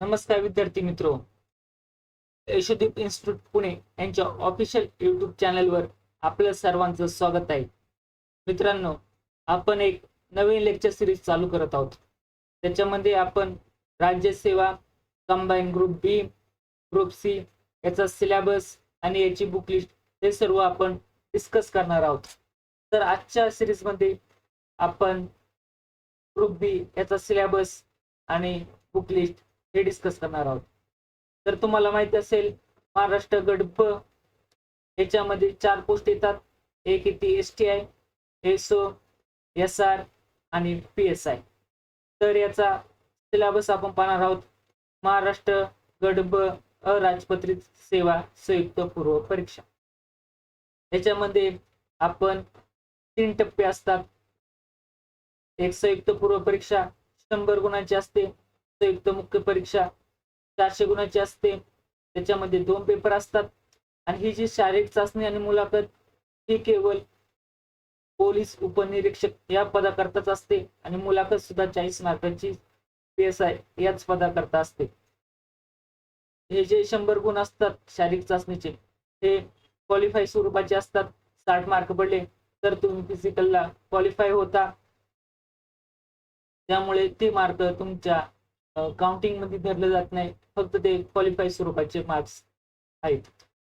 नमस्कार विद्यार्थी मित्रो. यशोदीप इन्स्टिट्यूट पुणे यांच्या ऑफिशियल युट्यूब चॅनलवर आपलं सर्वांचं स्वागत आहे. मित्रांनो आपण एक नवीन लेक्चर सिरीज चालू करत आहोत. त्याच्यामध्ये आपण राज्यसेवा combine group B group C याचा सिलेबस आणि याची बुक लिस्ट हे सर्व आपण डिस्कस करणार आहोत. तर आजच्या सिरीजमध्ये आपण ग्रुप बी याचा सिलेबस आणि बुक लिस्ट हे डिस्कस करणार आहोत. तर तुम्हाला माहिती असेल महाराष्ट्र गट ब याच्यामध्ये चार पोस्ट येतात. एक येते S T I S O S R आणि पी एस आय तर याचा सिलेबस आपण पाहणार आहोत. महाराष्ट्र गट ब अराजपत्रित सेवा संयुक्त पूर्व परीक्षा. याच्यामध्ये आपण तीन टप्पे असतात. एक संयुक्त पूर्व परीक्षा शंभर गुणांची असते. संयुक्त मुख्य परीक्षा चारशे गुणाची असते. त्याच्यामध्ये दोन पेपर असतात. आणि ही जी शारीरिक चाचणी आणि मुलाखत ही केवळ पोलीस उपनिरीक्षक या पदाकरताच असते. आणि मुलाखत सुद्धा चाळीस मार्कांची पी एस आय याच पदाकरता असते. हे जे शंभर गुण असतात शारीरिक चाचणीचे हे क्वालिफाय स्वरूपाचे असतात. साठ मार्क पडले तर तुम्ही फिजिकलला क्वालिफाय होता. त्यामुळे ते मार्क तुमच्या काउंटिंगमध्ये धरलं जात नाही. फक्त ते क्वालिफाय स्वरूपाचे मार्क्स आहेत.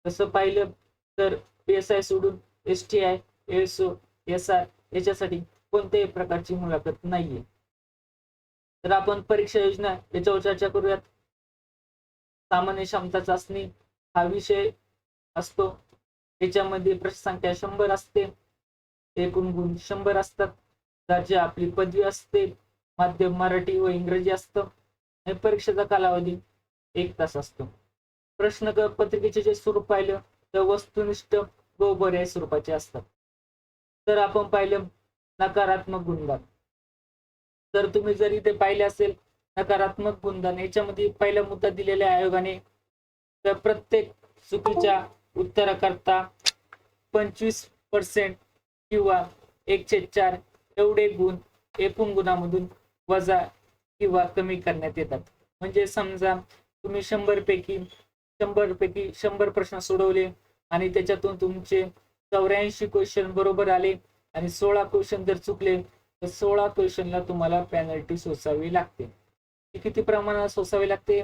तसं पाहिलं तर एस आय सोडून S T I S O S R याच्यासाठी कोणत्याही प्रकारची मुलाखत नाहीये. तर आपण परीक्षा योजना याच्यावर चर्चा करूयात. सामान्य क्षमता चाचणी हा विषय असतो. याच्यामध्ये प्रश्न संख्या शंभर असते. एकूण गुण शंभर असतात. दर्जा आपली पदवी असते. माध्यम मराठी व इंग्रजी असतं. परीक्षेचा कालावधी एक तास असतो. प्रश्न पत्रिकेचे जे स्वरूप पाहिलं तर वस्तुनिष्ठ व पर्याय स्वरूपाचे असतात. तर आपण पाहिलं नकारात्मक गुणगान. तर तुम्ही जर इथे पाहिले असेल नकारात्मक गुणगान याच्यामध्ये पहिला मुद्दा दिलेला आयोगाने तर प्रत्येक चुकीच्या उत्तराकरता पंचवीस पर्सेंट किंवा एकशे चार एवढे गुण एकूण गुणामधून वजा किंवा कमी करण्यात येतात. म्हणजे समजा तुम्ही शंभर पैकी शंभर पैकी शंभर प्रश्न सोडवले आणि त्याच्यातून तुमचे चौऱ्याऐंशी क्वेश्चन बरोबर आले आणि सोळा क्वेश्चन जर चुकले तर सोळा क्वेश्चनला तुम्हाला पॅनल्टी सोसावी लागते. ती किती प्रमाणात सोसावी लागते?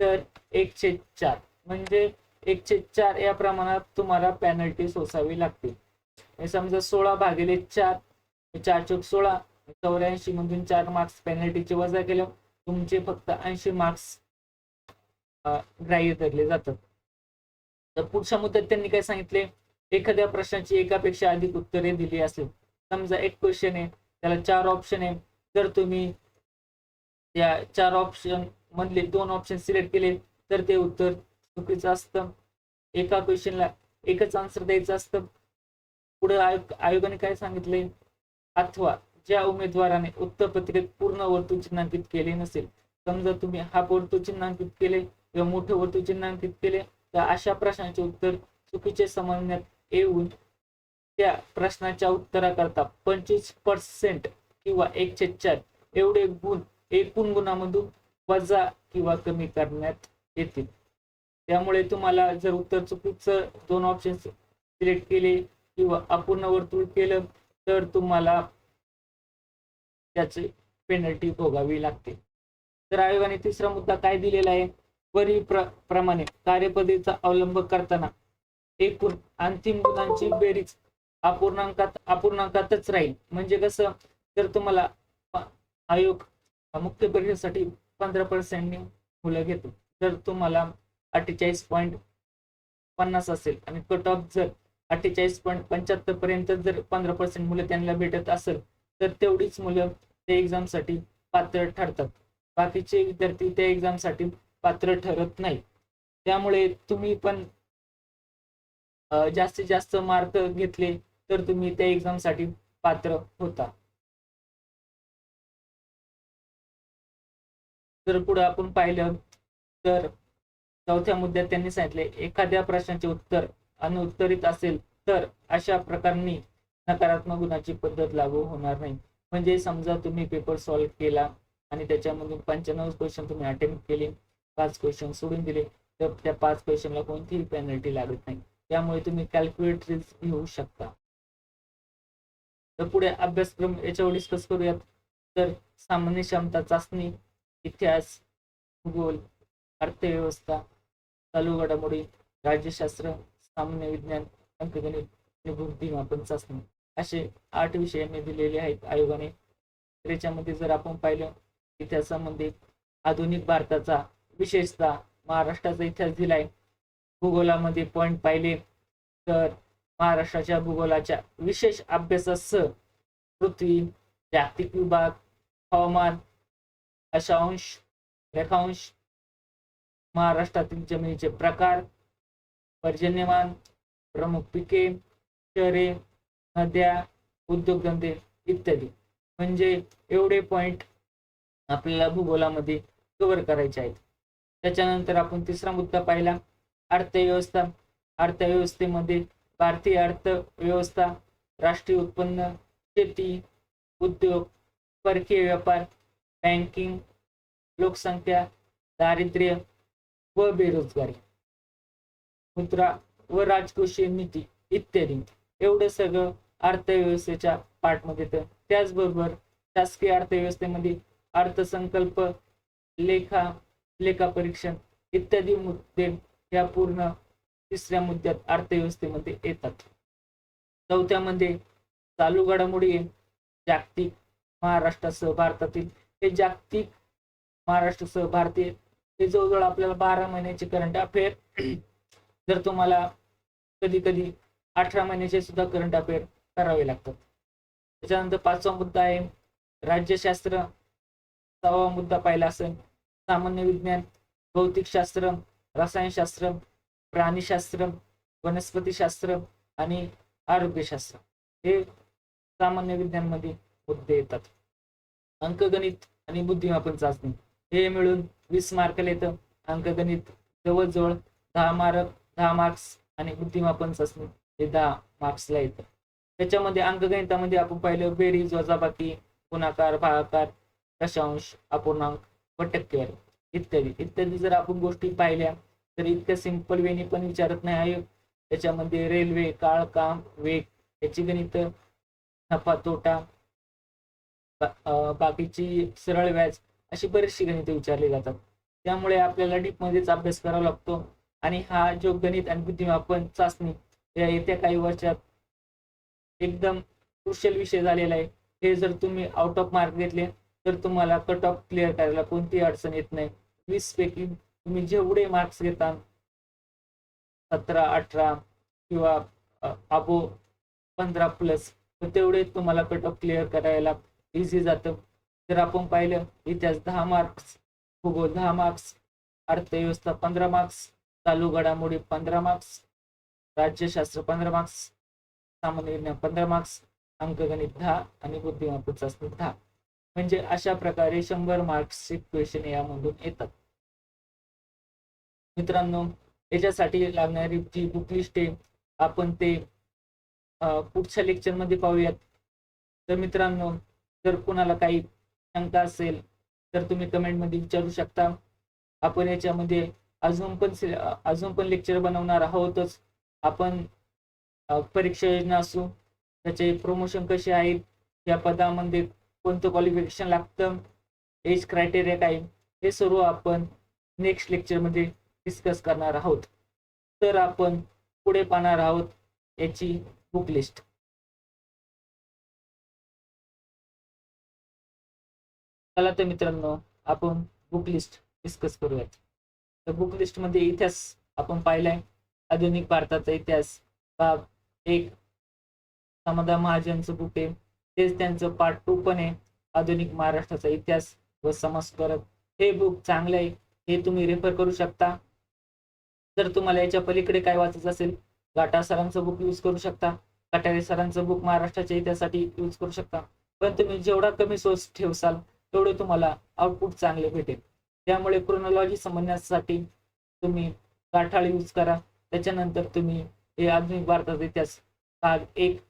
तर एकशे चार. म्हणजे एकशे चार या प्रमाणात तुम्हाला पॅनल्टी सोसावी लागते. समजा सोळा भागिले चार चार चौक सोळा. चौऱ्याऐंशी मधून चार मार्क्स पेनल्टीचे वजा केलं. तुमचे फक्त ऐंशी मार्क्स ग्राह्य धरले जातात. तर पुढच्या मुद्द्यात त्यांनी काय सांगितले? एखाद्या प्रश्नाची एकापेक्षा अधिक उत्तरे दिली असेल. समजा एक क्वेश्चन आहे त्याला चार ऑप्शन आहे. जर तुम्ही या चार ऑप्शन मधले दोन ऑप्शन सिलेक्ट केले तर ते उत्तर चुकीचं असतं. एका क्वेश्चनला एकच आन्सर द्यायचं असतं. पुढे आयोग आयोगाने काय सांगितले? अथवा ज्या उमेदवाराने उत्तरपत्रिकेत पूर्ण वर्तुळ चिन्हांकित केले नसेल समजा तुम्ही हाफ वर्तुळ चिन्हांकित केले किंवा मोठे वर्तुळ चिन्हांकित केले तर अशा प्रश्नाचे उत्तर चुकीचे समजण्यात येऊन त्या प्रश्नाच्या उत्तराकरता पंचवीस पर्सेंट किंवा एकशे चार एवढे गुण एकूण गुणामधून वजा किंवा कमी करण्यात येतील. त्यामुळे तुम्हाला जर उत्तर चुकीचं दोन ऑप्शन्स सिलेक्ट केले किंवा अपूर्ण वर्तुळ केलं तर तुम्हाला त्याची पेनल्टी भोगावी लागते. तर आयोगाने तिसरा मुद्दा काय दिलेला आहे? वरील प्र प्रमाणे कार्यपद्धतीचा अवलंब करताना एकूण अंतिम गुणांची बेरीज अपूर्णांकात अपूर्णांकातच राहील. म्हणजे कसं? तर तुम्हाला आयोग मुख्य परीक्षेसाठी पंधरा पर्सेंटनी मुलं घेतो. जर तुम्हाला अठ्ठेचाळीस पॉईंट पन्नास असेल आणि कट ऑफ जर अठ्ठेचाळीस पॉईंट पंच्याहत्तर पर्यंत जर पंधरा पर्सेंट मुलं त्यांना भेटत असेल तर तेवढीच मुलं त्या एक्झामसाठी पात्र ठरतात. बाकीचे विद्यार्थी त्या एक्झामसाठी पात्र ठरत नाही त्यामुळे तुम्ही पण जास्तीत जास्त मार्क घेतले तर तुम्ही त्या एक्झामसाठी पात्र होता. जर पुढे आपण पाहिलं तर चौथ्या मुद्द्यात त्यांनी सांगितले एखाद्या प्रश्नाचे उत्तर अनुत्तरित असेल तर अशा प्रकारनी नकारात्मक गुणाची पद्धत लागू होणार नाही. म्हणजे समजा तुम्ही पेपर सॉल्व्ह केला आणि त्याच्यामधून पंच्याण्णव क्वेश्चन तुम्ही अटेम्प्ट केले पाच क्वेश्चन सोडून दिले तर त्या पाच क्वेश्चनला कोणतीही पेनल्टी लागत नाही. त्यामुळे तुम्ही कॅल्क्युलेट घेऊ शकता. तर पुढे अभ्यासक्रम याच्यावर डिस्कस करूयात. तर सामान्य क्षमता चाचणी इतिहास भूगोल अर्थव्यवस्था चालू घडामोडी राज्यशास्त्र सामान्य विज्ञान अंकगणित आणि बुद्धिमापन चाचणी. असे आठ विषय यांनी दिलेले आहेत आयोगाने. त्याच्यामध्ये जर आपण पाहिलं इतिहासामध्ये आधुनिक भारताचा विशेषतः महाराष्ट्राचा इतिहास दिलाय. भूगोलामध्ये पॉईंट पाहिले तर महाराष्ट्राच्या भूगोलाच्या विशेष अभ्यासासह पृथ्वी जागतिक विभाग हवामान अशांश रेखांश महाराष्ट्रातील जमिनीचे प्रकार पर्जन्यमान प्रमुख पिके शहरे नद्या उद्योगधंदे इत्यादी. म्हणजे एवढे पॉईंट आपल्याला भूगोलामध्ये कव्हर करायचे आहेत. त्याच्यानंतर आपण तिसरा मुद्दा पाहिला अर्थव्यवस्था. अर्थव्यवस्थेमध्ये भारतीय अर्थव्यवस्था राष्ट्रीय उत्पन्न शेती उद्योग परकीय व्यापार बँकिंग लोकसंख्या दारिद्र्य व बेरोजगारी. मुद्रा व राजकोषीय नीती इत्यादी. एवढं सगळं अर्थव्यवस्थेच्या पाठमध्ये येतं. त्याचबरोबर शासकीय अर्थव्यवस्थेमध्ये अर्थसंकल्प लेखा लेखा परीक्षण इत्यादी मुद्दे या पूर्ण तिसऱ्या मुद्द्यात अर्थव्यवस्थेमध्ये येतात. चौथ्यामध्ये चालू घडामोडी जागतिक महाराष्ट्रासह भारतातील हे जागतिक महाराष्ट्रासह भारतीय हे जवळजवळ आपल्याला बारा महिन्याचे करंट अफेअर जर तुम्हाला कधी कधी अठरा महिन्याचे सुद्धा करंट अफेअर करावे लागतात. त्याच्यानंतर पाचवा मुद्दा आहे राज्यशास्त्र. सहावा मुद्दा पाहिला असेल सामान्य विज्ञान भौतिकशास्त्र रसायनशास्त्र प्राणीशास्त्र वनस्पतीशास्त्र आणि आरोग्यशास्त्र. हे सामान्य विज्ञानमध्ये मुद्दे येतात. अंकगणित आणि बुद्धिमापन चाचणी. हे मिळून वीस मार्कला येतं. अंकगणित जवळजवळ दहा मार्क दहा मार्क्स आणि बुद्धिमापन चाचणी हे दहा मार्क्सला येतं. त्याच्यामध्ये अंकगणितामध्ये आपण पाहिलं बेरीज वजाबाकी गुणाकार भागाकार दशांश अपूर्णांक व टक्केवारी इत्यादी. इत्यादी जर आपण गोष्टी पाहिल्या तर इतक्या सिंपल वेने पण विचारत नाही आहे. त्याच्यामध्ये रेल्वे काळ काम वेग याची गणित नफा तोटा बाकीची सरळ व्याज अशी बरीचशी गणिते विचारली जातात. त्यामुळे आपल्याला डीप मध्येच अभ्यास करावा लागतो. आणि हा जो गणित आणि बुद्धिमापन चाचणी या येत्या काही वर्षात एकदम क्रुशल विषय झालेला आहे. हे जर तुम्ही आउट ऑफ मार्क घेतले तर तुम्हाला कट ऑफ क्लिअर करायला कोणतीही अडचण येत नाही. वीस पैकी तुम्ही जेवढे मार्क्स घेता सतरा अठरा किंवा अबो पंधरा प्लस तर तेवढे तुम्हाला कट ऑफ क्लिअर करायला इझी जातं. जर आपण पाहिलं इतिहास दहा मार्क्स भूगोल दहा मार्क्स अर्थव्यवस्था पंधरा मार्क्स चालू घडामोडी पंधरा मार्क्स राज्यशास्त्र पंधरा मार्क्स सामान्य विज्ञान पंधरा मार्क्स अंकगणित दहा आणि बुद्धिमत्ता चाचणी दहा. म्हणजे अशा प्रकारे शंभर मार्क्सचे क्वेश्चन यामधून येतात. मित्रांनो याच्यासाठी लागणारी जी बुक लिस्ट आहे आपण ते पुढच्या लेक्चरमध्ये पाहूयात. तर मित्रांनो जर कुणाला काही शंका असेल तर तुम्ही कमेंटमध्ये विचारू शकता. आपण याच्यामध्ये अजून पण अजून पण लेक्चर बनवणार आहोतच. आपण परीक्षा योजना असो त्याचे प्रमोशन कसे आहेत या पदामध्ये कोणतं क्वालिफिकेशन लागतं एज क्रायटेरिया काय हे सर्व आपण नेक्स्ट लेक्चरमध्ये डिस्कस करणार आहोत. तर आपण पुढे पाहणार आहोत याची बुक लिस्ट चला तर मित्रांनो आपण बुक लिस्ट डिस्कस करूयात. तर बुक लिस्टमध्ये इतिहास आपण पाहिलाय आधुनिक भारताचा इतिहास एक समाधान महाजनचं बुक आहे. तेच त्यांचं पार्ट टू पण आहे. आधुनिक महाराष्ट्राचा इतिहास व समाजकारक हे बुक चांगलं आहे. हे तुम्ही रेफर करू शकता. जर तुम्हाला याच्या पलीकडे काय वाचायचं असेल गाटा सरांचं बुक यूज करू शकता. कटारे सरांचं बुक महाराष्ट्राच्या इतिहासासाठी यूज करू शकता. पण तुम्ही जेवढा कमी सोर्स ठेवसाल तेवढे तुम्हाला आउटपुट चांगले भेटेल. त्यामुळे क्रोनॉलॉजी समजण्यासाठी तुम्ही गाठाळ यूज करा. त्याच्यानंतर तुम्ही हे आधुनिक भारताचा इतिहास. भाग एक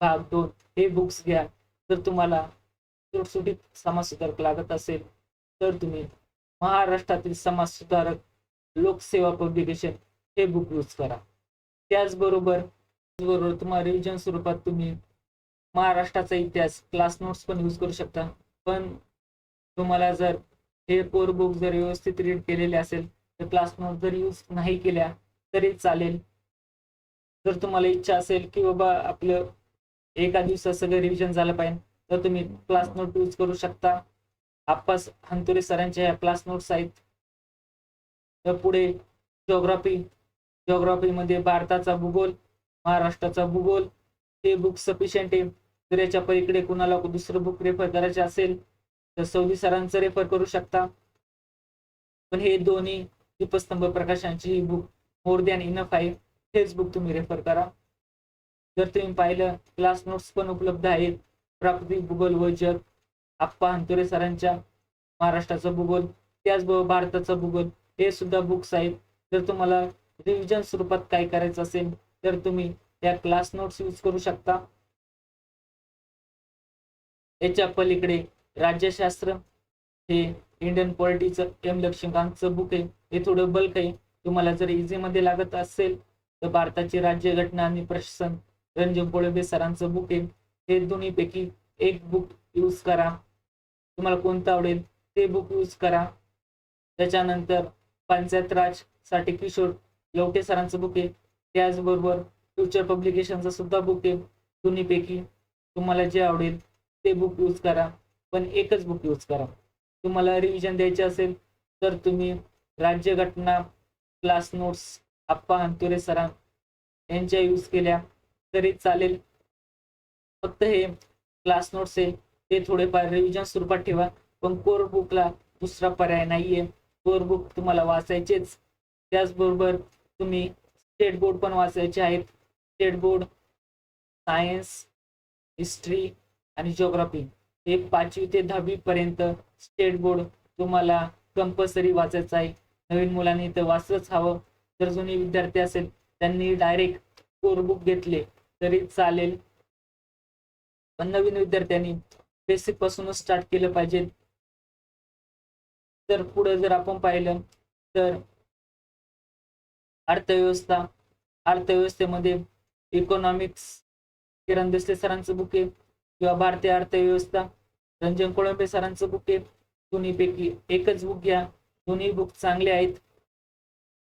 भाग दोन हे बुक्स घ्या. जर तुम्हाला सुटसुटीत समाज सुधारक लागत असेल तर तुम्ही महाराष्ट्रातील समाज सुधारक लोकसेवा पब्लिकेशन हे बुक यूज करा. त्याचबरोबर बरोबर तुम्हाला रिव्हिजन स्वरूपात तुम्ही महाराष्ट्राचा इतिहास क्लास नोट्स पण यूज करू शकता. पण तुम्हाला जर हे कोर बुक जर व्यवस्थित रीड केलेले असेल तर क्लास नोट जर यूज नाही केल्या तरी चालेल. जर तुम्हाला इच्छा असेल की बाबा आपलं एका दिवसात सगळं रिव्हिजन झालं पाहिजे तर तुम्ही क्लास नोट यूज करू शकता. आप्पास हंतुरे सरांच्या ह्या क्लास नोट्स आहेत. तर पुढे जॉग्राफी जॉग्राफीमध्ये भारताचा भूगोल महाराष्ट्राचा भूगोल हे बुक सफिशियंट आहे. जर याच्या पलीकडे कुणाला दुसरं बुक रेफर करायचे असेल तर सौदी सरांचं रेफर करू शकता. पण हे दोन्ही दीपस्तंभ प्रकाशांची ही बुक मोर दॅन इनफ आहे. टेक्स्टबुक तुम्ही रेफर करा. जर तुम्ही पाहिलं क्लास नोट्स पण उपलब्ध आहेत. प्राकृतिक भूगोल व जग आप्पा हंतुरे सरांच्या महाराष्ट्राचा भूगोल त्याचबरोबर भारताचा भूगोल हे सुद्धा बुक्स आहेत. जर तुम्हाला रिव्हिजन स्वरूपात काय करायचं असेल तर तुम्ही त्या क्लास नोट्स यूज करू शकता. याच्या पलीकडे राज्यशास्त्र हे इंडियन पॉलिटीचं एम लक्ष्मीकांतचं बुक आहे. हे थोडं बल्क आहे. तुम्हाला जर इझी मध्ये लागत असेल तर भारताची राज्यघटना आणि प्रशासन रंजन कोळंबे सरांचं बुक आहे हे दोन्हीपैकी एक बुक यूज करा. तुम्हाला कोणतं आवडेल ते बुक यूज करा. त्याच्यानंतर पंचायत राजसाठी किशोर लवटे सरांचं बुक आहे त्याचबरोबर फ्युचर पब्लिकेशनचं सुद्धा बुक आहे दोन्हीपैकी तुम्हाला जे आवडेल ते बुक यूज करा. पण एकच बुक यूज करा. तुम्हाला रिव्हिजन द्यायचे असेल तर तुम्ही राज्यघटना क्लास नोट्स आप्पा अंतुरे सरां यांच्या यूज केल्या. तरी चालेल. फक्त हे क्लास नोट्स आहे. ते थोडेफार रिव्हिजन स्वरूपात ठेवा. पण कोर बुकला दुसरा पर्याय नाहीये. कोर बुक तुम्हाला वाचायचेच. त्याचबरोबर तुम्ही स्टेट बोर्ड पण वाचायचे आहेत. स्टेट बोर्ड सायन्स हिस्ट्री आणि जिओग्राफी हे पाचवी ते दहावी पर्यंत स्टेट बोर्ड तुम्हाला कंपल्सरी वाचायचं आहे. नवीन मुलांनी तर वाचलंच हवं. जर जुने विद्यार्थी असेल त्यांनी डायरेक्ट कोर बुक घेतले तरी चालेल. पण नवीन विद्यार्थ्यांनी बेसिक पासूनच स्टार्ट केलं पाहिजे. तर पुढे जर आपण पाहिलं तर अर्थव्यवस्था अर्थव्यवस्थेमध्ये इकॉनॉमिक्स किरण देसले सरांचं बुक आहे किंवा भारतीय अर्थव्यवस्था रंजन कोळंबे सरांचं बुक आहे दोन्हीपैकी एकच बुक घ्या. दोन्ही बुक चांगले आहेत.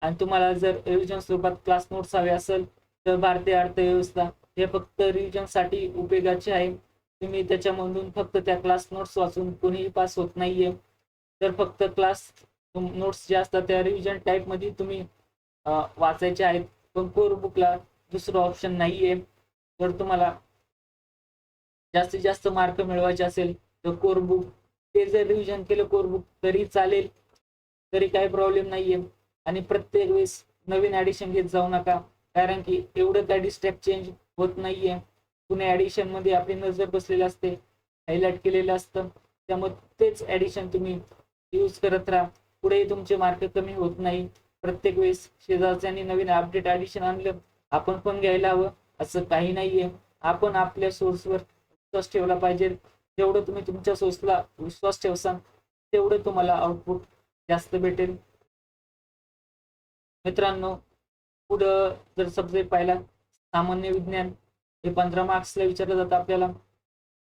आणि तुम्हाला जर रिव्हिजन स्वरूपात क्लास नोट्स हवे असेल तर भारतीय अर्थव्यवस्था हे फक्त रिव्हिजनसाठी उपयोगाचे आहे. तुम्ही त्याच्यामधून फक्त त्या क्लास नोट्स वाचून कोणीही पास होत नाहीये. तर फक्त क्लास नोट्स ज्या असतात त्या रिव्हिजन टाईपमध्ये तुम्ही वाचायचे आहेत. पण कोर बुकला दुसरं ऑप्शन नाहीये. तर तुम्हाला जास्तीत जास्त मार्क मिळवायचे असेल तर कोर बुक ते जर रिव्हिजन केलं कोर बुक तरी चालेल. तरी काही प्रॉब्लेम नाहीये. आणि प्रत्येक वेळेस नवीन ऍडिशन घेत जाऊ नका. कारण की एवढं काय स्टेप चेंज होत नाहीये. पुणे ऍडिशनमध्ये आपली नजर बसलेली असते. हायलाइट केलेलं असतं. त्यामुळे तेच ऍडिशन तुम्ही यूज करत राहा. पुढेही तुमचे मार्क कमी होत नाही. प्रत्येक वेळेस शेजारच्यांनी नवीन अपडेट ऍडिशन आणलं आपण पण घ्यायला हवं. असं काही नाहीये. आपण आपल्या सोर्सवर विश्वास ठेवला पाहिजे. जेवढं तुम्ही तुमच्या सोर्सला विश्वास ठेवसाल तेवढं तुम्हाला आउटपुट जास्त भेटेल. मित्रांनो पुढं जर सब्जेक्ट पाहिला सामान्य विज्ञान हे पंधरा मार्क्सला विचारलं जातं आपल्याला.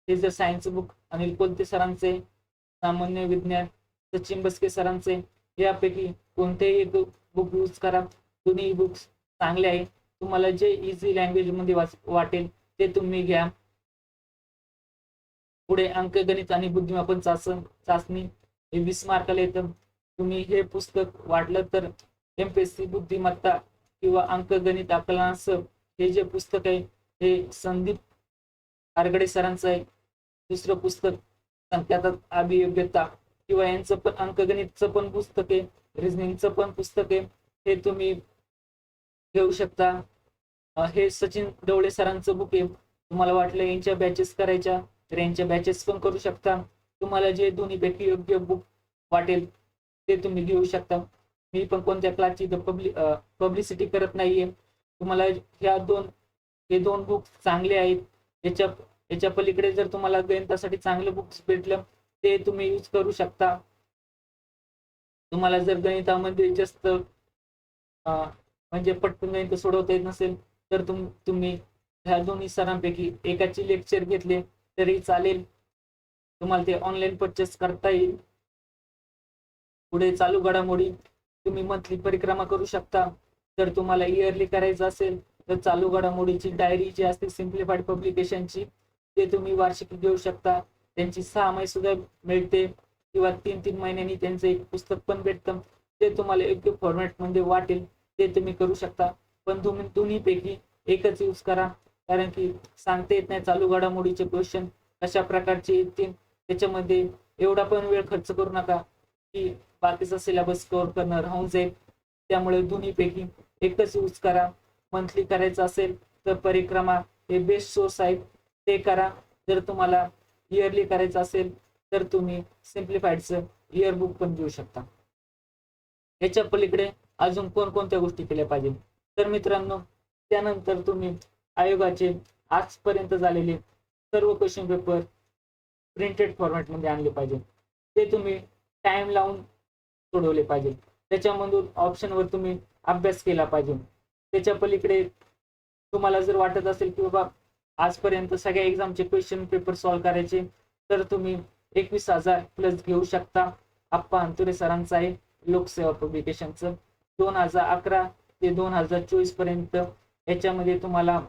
हे जर सायन्स बुक अनिल कोलते सरांचे सामान्य विज्ञान सचिन बसके सरांचे यापैकी कोणतेही एक बुक यूज करा. दोन्ही बुक्स चांगले आहे. तुम्हाला जे इझी लँग्वेजमध्ये वाच वाटेल ते तुम्ही घ्या. पुढे अंकगणित आणि बुद्धिमापन चाचण चाचणी हे वीस मार्काला येतं. तुम्ही हे पुस्तक वाटलं तर एम पी एस सी बुद्धिमत्ता किंवा अंकगणित आकलनासह हे जे पुस्तक आहे हे संदीप आरगडे सरांचं आहे. दुसरं पुस्तक संख्यात्मक अभियोग्यता किंवा यांचं पण अंकगणितचं पण पुस्तक आहे रिझनिंगचं पण पुस्तक आहे. हे तुम्ही घेऊ शकता. हे सचिन डवळे सरांचं बुक आहे. तुम्हाला वाटलं यांच्या बॅचेस करायच्या तर यांच्या बॅचेस पण करू शकता. तुम्हाला जे दोन्हीपैकी योग्य बुक वाटेल ते तुम्ही घेऊ शकता. मी पण कोणत्या क्लासची पब्लिक पब्लिसिटी करत नाहीये. तुम्हाला ह्या दोन हे दोन बुक चांगले आहेत. याच्या याच्या पलीकडे जर तुम्हाला गणितासाठी चांगलं बुक्स भेटलं ते तुम्ही यूज करू शकता. तुम्हाला जर गणितामध्ये जास्त म्हणजे पटकन गणित सोडवता येत नसेल तर तुम तुम्ही ह्या दोन्ही सरांपैकी एकाची लेक्चर घेतले तरी चालेल. तुम्हाला ते ऑनलाईन परचेस करता येईल. पुढे चालू घडामोडी. तुम्ही मंथली परिक्रमा करू शकता. जर तुम्हाला इयरली करायचं असेल तर चालू घडामोडीची डायरी जी असते सिम्प्लिफाईड पब्लिकेशनची ते तुम्ही वार्षिकी घेऊ शकता. त्यांची सहा सुद्धा मिळते किंवा तीन तीन महिन्यांनी त्यांचं एक पुस्तक पण भेटतं. ते तुम्हाला योग्य फॉर्मॅटमध्ये वाटेल ते तुम्ही करू शकता. पण तुम्ही दोन्हीपैकी एकच यूज करा कारण की सांगता येत नाही चालू घडामोडीचे क्वेश्चन कशा प्रकारचे येतील. त्याच्यामध्ये एवढा पण वेळ खर्च करू नका. बाकीचा सिलेबस कव्हर करणं राहून जाईल त्यामुळे दोन्हीपैकी एकच यूज करा. मंथली करायचं असेल तर परिक्रमा हे बेस्ट सोर्स आहेत. ते करा. जर तुम्हाला इयरली करायचं असेल तर तुम्ही सिम्प्लिफाईडचं इयर बुक पण घेऊ शकता. याच्या पलीकडे अजून कोणकोणत्या गोष्टी केल्या पाहिजे? तर मित्रांनो त्यानंतर तुम्ही आयोगाचे आजपर्यंत झालेले सर्व क्वेश्चन पेपर प्रिंटेड फॉर्मॅटमध्ये आणले पाहिजे. ते तुम्ही टाइम लावून सोडवले पाहिजे. त्याच्यामधून ऑप्शनवर तुम्ही अभ्यास केला पाहिजे. त्याच्या पलीकडे तुम्हाला जर वाटत असेल की बाबा आजपर्यंत सगळ्या एक्झामचे क्वेश्चन पेपर सॉल्व्ह करायचे तर तुम्ही एकवीस हजार प्लस घेऊ शकता. आप्पा अंतुरे सरांचं आहे लोकसेवा पब्लिकेशनचं दोन हजार अकरा ते दोन हजार चोवीसपर्यंत याच्यामध्ये तुम्हाला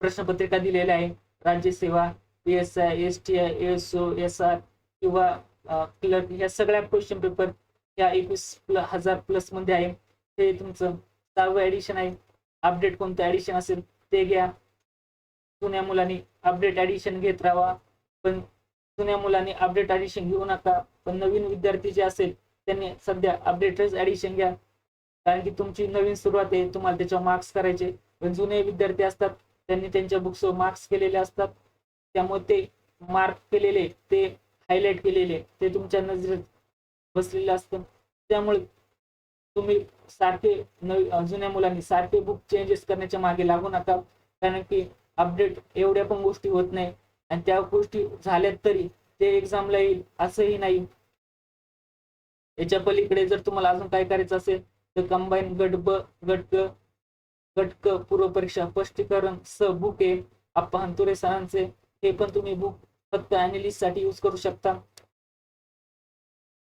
प्रश्नपत्रिका दिलेल्या आहे. राज्यसेवा P S I S T I S O S R किंवा क्लर्क या सगळ्या क्वेश्चन पेपर या एकवीस प्ल हजार प्लसमध्ये आहे. ते तुमचं सहावं ऍडिशन आहे. अपडेट कोणतं ऍडिशन असेल ते घ्या. जुन्या मुलांनी अपडेट ऍडिशन घेत राहा. पण जुन्या मुलांनी अपडेट ऍडिशन घेऊ नका. पण नवीन विद्यार्थी जे असेल त्यांनी सध्या अपडेटच ऍडिशन घ्या. कारण की तुमची नवीन सुरुवात आहे. तुम्हाला त्याच्यावर मार्क्स करायचे. पण जुने विद्यार्थी असतात त्यांनी त्यांच्या बुक्सवर मार्क्स केलेले असतात. त्यामुळे ते मार्क केलेले ते हायलाइट केलेले ते तुमच्या नजरेत बसलेले असतं. त्यामुळे तुम्ही सारखे नवी जुन्या मुलांनी सारखे बुक चेंजेस करण्याच्या मागे लागू नका. कारण की अपडेट एवढ्या पण गोष्टी होत नाही. आणि त्या गोष्टी झाल्यात तरी ते एक्झामला येईल असंही नाही. याच्या पलीकडे जर तुम्हाला अजून काय करायचं असेल तर कंबाईन गट ब गट ग गट क पूर्व परीक्षा स्पष्टीकरण स बुक आहे अप्पा हंतुरे सरांचे. हे पण तुम्ही बुक फक्त अनालिस्टसाठी यूज करू शकता.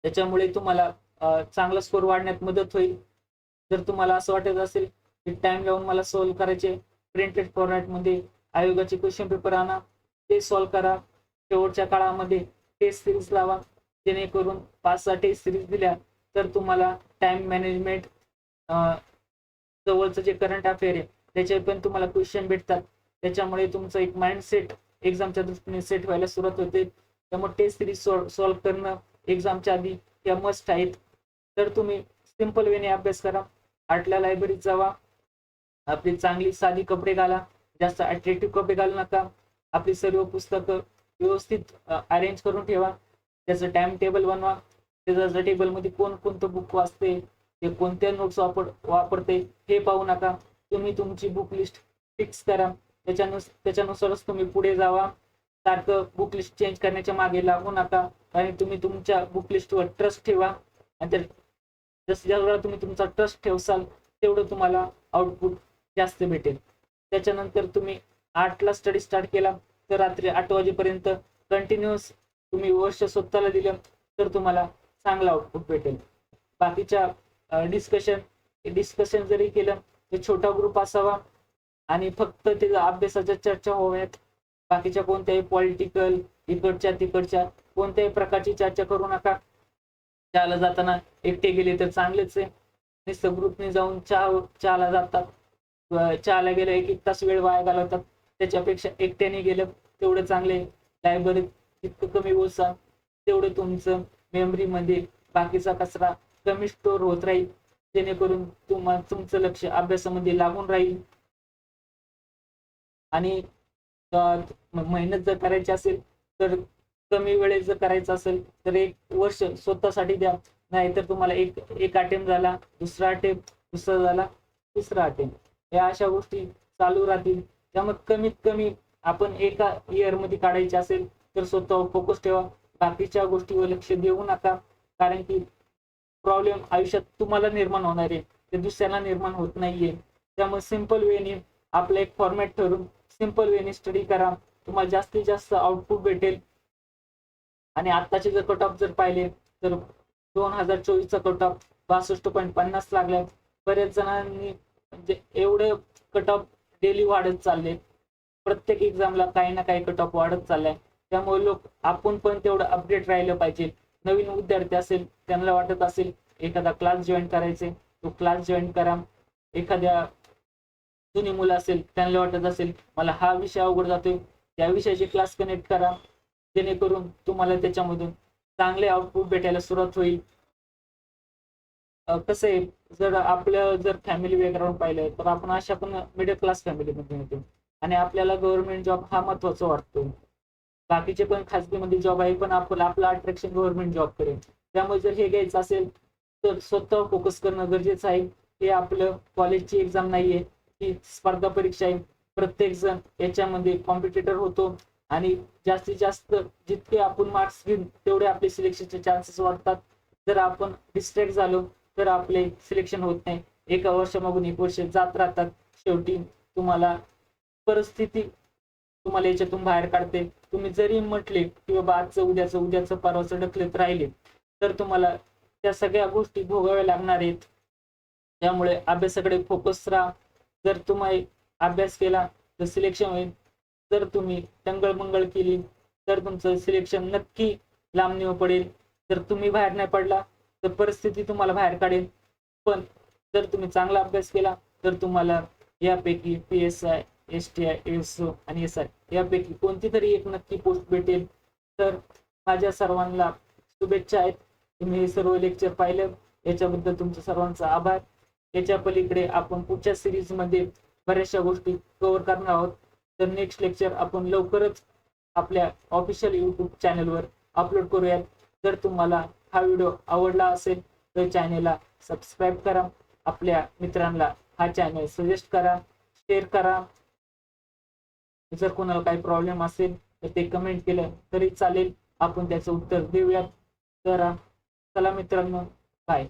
त्याच्यामुळे तुम्हाला चांगला स्कोर वाढण्यात मदत होईल. जर तुम्हाला असं वाटत असेल की टाइम लावून मला सॉल्व्ह करायचे प्रिंटेड फॉर्मॅटमध्ये आयोगाचे क्वेश्चन पेपर आणा ते सॉल्व्ह करा. शेवटच्या काळामध्ये टेस्ट सिरीज लावा. जेणेकरून पाच सहा टेस्ट सिरीज दिल्या तर तुम्हाला टाइम मॅनेजमेंट जवळचं जे करंट अफेअर आहे त्याचे पण तुम्हाला क्वेश्चन भेटतात. त्याच्यामुळे तुमचं एक माइंडसेट एक्झामच्या दृष्टीने सेट व्हायला सुरुवात होते. त्यामुळे टेस्ट सिरीज सॉल्व्ह करणं एक्झामच्या आधी या मस्ट आहेत. तर तुम्ही सिंपल वेने अभ्यास करा. आटल्या लायब्ररीत जावा. आपली चांगली साधी कपडे घाला. जास्त अट्रॅक्टिव्ह कपडे घालू नका. आपली सर्व पुस्तकं व्यवस्थित अरेंज करून ठेवा. त्याचं टाइम टेबल बनवा. त्याच्या टेबलमध्ये कोण कोणतं बुक वाचते ते कोणत्या नोट्स वापर वापरते हे पाहू नका. तुम्ही तुमची बुक लिस्ट फिक्स करा. त्याच्यानुस त्याच्यानुसारच तुम्ही पुढे जावा. सारखं बुक लिस्ट चेंज करण्याच्या मागे लागू नका. आणि तुम्ही तुमच्या बुक लिस्टवर ट्रस्ट ठेवा. आणि त्या जसं जेवढा तुम्ही तुमचा ट्रस्ट ठेवसाल तेवढं तुम्हाला आउटपुट जास्त भेटेल. त्याच्यानंतर तुम्ही आठला स्टडी स्टार्ट केला. तर रात्री आठ वाजेपर्यंत कंटिन्युअस तुम्ही वर्ष स्वतःला दिलं तर तुम्हाला चांगला आउटपुट भेटेल. बाकीच्या डिस्कशन डिस्कशन जरी केलं तर छोटा ग्रुप असावा. आणि फक्त ते अभ्यासाच्या चर्चा व्हाव्यात. बाकीच्या कोणत्याही पॉलिटिकल इकडच्या तिकडच्या कोणत्याही प्रकारची चर्चा करू नका. चहाला जाताना एकटे गेले तर चांगलेच आहे. नुसतं ग्रुपने जाऊन चहा चहाला जातात. चहाला गेलं एक एक तास वेळ वाया घालवतात. त्याच्यापेक्षा एकट्याने गेलं तेवढं चांगले लायब्ररीत जितकं कमी बोलसा तेवढं तुमचं मेमरीमध्ये बाकीचा कचरा कमी स्टोर होत राहील. जेणेकरून तुम्हा तुमचं लक्ष अभ्यासामध्ये लागून राहील. आणि मेहनत जर करायची असेल तर कमी वेळेत जर करायचं असेल तर एक वर्ष स्वतःसाठी द्या. नाहीतर तुम्हाला एक एक अटेम्प्ट झाला दुसरा अटेम्प्ट दुसरा झाला तिसरा अटेम्प्ट या अशा गोष्टी चालू राहतील. त्यामुळे कमीत कमी आपण एका इयरमध्ये काढायचे असेल तर स्वतःवर फोकस ठेवा. बाकीच्या गोष्टीवर लक्ष देऊ नका. कारण की प्रॉब्लेम आयुष्यात तुम्हाला निर्माण होणार आहे. ते दुसऱ्याला निर्माण होत नाहीये. त्यामुळे सिंपल वेने आपलं एक फॉर्मॅट ठरून सिंपल वेने स्टडी करा. तुम्हाला जास्तीत जास्त आउटपुट भेटेल. आणि आत्ताचे जर कट ऑफ जर पाहिले तर दोन हजार चोवीसचा कट ऑफ बासष्ट पॉईंट पन्नास लागलाय. बऱ्याच जणांनी म्हणजे एवढे कट ऑफ डेली वाढत चालले. प्रत्येक एक्झामला काही ना काही कट ऑफ वाढत चाललाय. त्यामुळे लोक आपण पण तेवढं अपडेट राहिलं पाहिजे. नवीन विद्यार्थी असेल त्यांना वाटत असेल एखादा क्लास जॉईन करायचे. तो क्लास जॉईन करा. एखाद्या जुनी मुलं असेल त्यांना वाटत असेल मला हा विषय अवघड जातोय त्या विषयाचे क्लास कनेक्ट करा. जेणेकरून तुम्हाला त्याच्यामधून चांगले आउटपुट भेटायला सुरुवात होईल. कसं आहे जर आपलं जर फॅमिली बॅकग्राऊंड पाहिलं तर आपण अशा पण मिडल क्लास फॅमिलीमध्ये येतो. आणि आपल्याला गव्हर्नमेंट जॉब हा महत्त्वाचा वाटतो. बाकीचे पण खाजगीमध्ये जॉब आहे पण आपलं आपलं अट्रॅक्शन गव्हर्नमेंट जॉब करेल. त्यामुळे जर हे घ्यायचं असेल तर स्वतः फोकस करणं गरजेचं आहे. हे आपलं कॉलेजची एक्झाम नाहीये. स्पर्धा परीक्षा आहे. प्रत्येक जण याच्यामध्ये कॉम्पिटिटर होतो. आणि जास्तीत जास्त जितके आपण मार्क्स घेऊन तेवढे आपले सिलेक्शनचे चान्सेस वाढतात. जर आपण डिस्ट्रॅक्ट झालो तर आपले सिलेक्शन होत नाही. एका वर्षामागून एक वर्ष जात राहतात. शेवटी तुम्हाला परिस्थिती तुम्हाला याच्यातून बाहेर काढते. तुम्ही जरी म्हटले की बाबा आजचं उद्याचं उद्याचं परवाचं ढकलत राहिले तर तुम्हाला त्या सगळ्या गोष्टी भोगाव्या लागणार आहेत. त्यामुळे अभ्यासाकडे फोकस राहा. जर तुम्ही अभ्यास केला तर सिलेक्शन होईल जर तुम्ही टंगळमंगळ केली तर तुमचं सिलेक्शन नक्की लांबणीवर पडेल जर तुम्ही बाहेर नाही पडला तर परिस्थिती तुम्हाला बाहेर काढेल. पण जर तुम्ही चांगला अभ्यास केला तर तुम्हाला यापैकी P S I S T I S O आणि एस आय यापैकी कोणती तरी एक नक्की पोस्ट भेटेल. तर माझ्या सर्वांना शुभेच्छा आहेत. तुम्ही हे सर्व लेक्चर पाहिलं. याच्याबद्दल तुमच्या सर्वांचा आभार. याच्या पलीकडे आपण पुढच्या सिरीजमध्ये बऱ्याचशा गोष्टी कव्हर करणार आहोत. तर नेक्स्ट लेक्चर आपण लवकरच आपल्या ऑफिशियल युट्यूब चॅनलवर अपलोड करूयात. जर तुम्हाला हा व्हिडिओ आवडला असेल तर चॅनेलला सबस्क्राईब करा. आपल्या मित्रांना हा चॅनल सजेस्ट करा शेअर करा. जर कोणाला काही प्रॉब्लेम असेल तर ते कमेंट केलं तरी चालेल. आपण त्याचं उत्तर देऊयात. तर चला मित्रांनो बाय